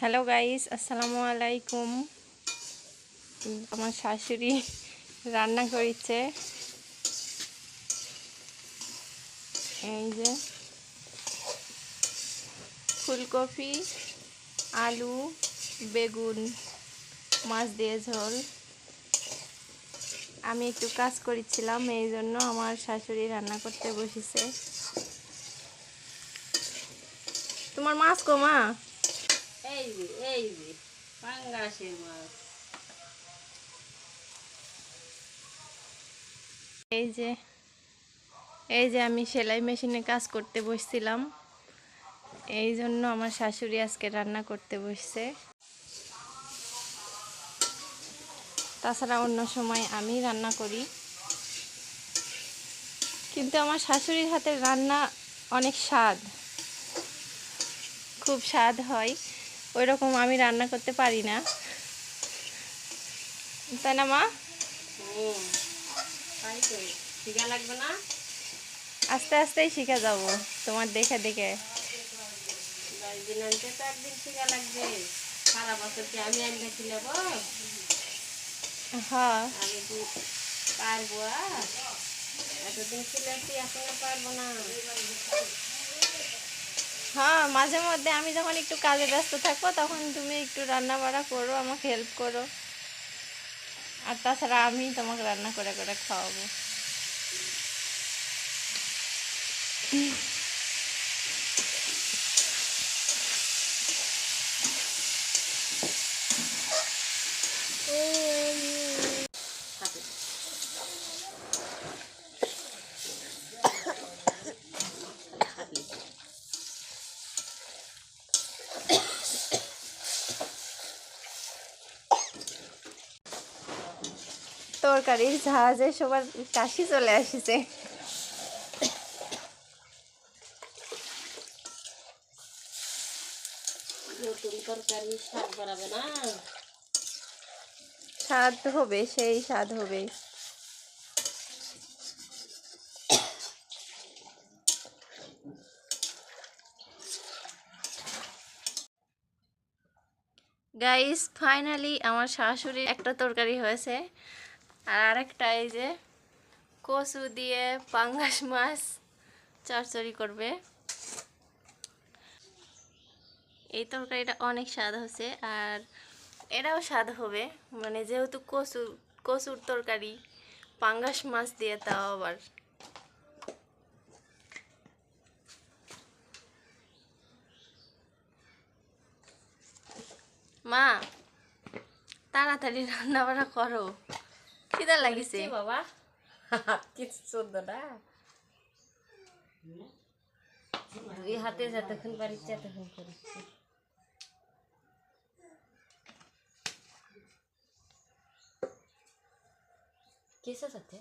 Hello guys আসসালামু আলাইকুম আমার শাশুড়ি রান্না করেছে। এই যে ফুলকপি, আলু, বেগুন, মাছ দিয়ে ঝোল। আমি একটু কাজ করেছিলাম, এই জন্য আমার শাশুড়ি রান্না করতে বসেছে। তোমার মাছ কমা এই যে এই যে পাঙ্গাসের মাছ এই যে এই যে আমি সেলাই মেশিনে কাজ করতে বসছিলাম। এই জন্য আমার শাশুড়ি আজকে রান্না করতে বসছে। তাছাড়া অন্য সময় আমি রান্না করি। কিন্তু আমার শাশুড়ির হাতের রান্না অনেক স্বাদ। খুব স্বাদ হয়। ওই রকম আমি রান্না করতে পারি না। তাই না মা? লাগবে না? আস্তে আস্তেই শিখে যাব তোমার দেখে দেখে। হ্যাঁ। পারব এতদিন খিলাচ্ছি এখনও পারব না? হ্যাঁ মাঝে মধ্যে আমি যখন একটু কাজে ব্যস্ত থাকব, তখন তুমি একটু রান্না বাড়া করো, আমাকে হেল্প করো। আর তাছাড়া আমি তোমাকে রান্না করে করে খাওয়াবো। তরকারির জাহাজে সবার কাশি চলে আসছে। তরকারি শাক বাড়াবে না। স্বাদ হবে সেই স্বাদ হবে। গাইস ফাইনালি আমার শাশুড়ির একটা তরকারি হয়েছে। আর আরেকটা এই যে কচু দিয়ে পাঙ্গাস মাছ চচ্চড়ি করবে। এই তরকারিটা অনেক স্বাদ হচ্ছে আর এটাও স্বাদ হবে। মানে যেহেতু কচু, কচুর তরকারি, পাঙ্গাস মাছ দিয়ে তাও আবার। মা, তাড়াতাড়ি রান্না বান্না করো। খিদা লাগিছে কি বাবা কিছু চোদ্দ না দুই হাতে যতক্ষণ পারিচ্ছে এতক্ষণ করেছি কিসের সাথে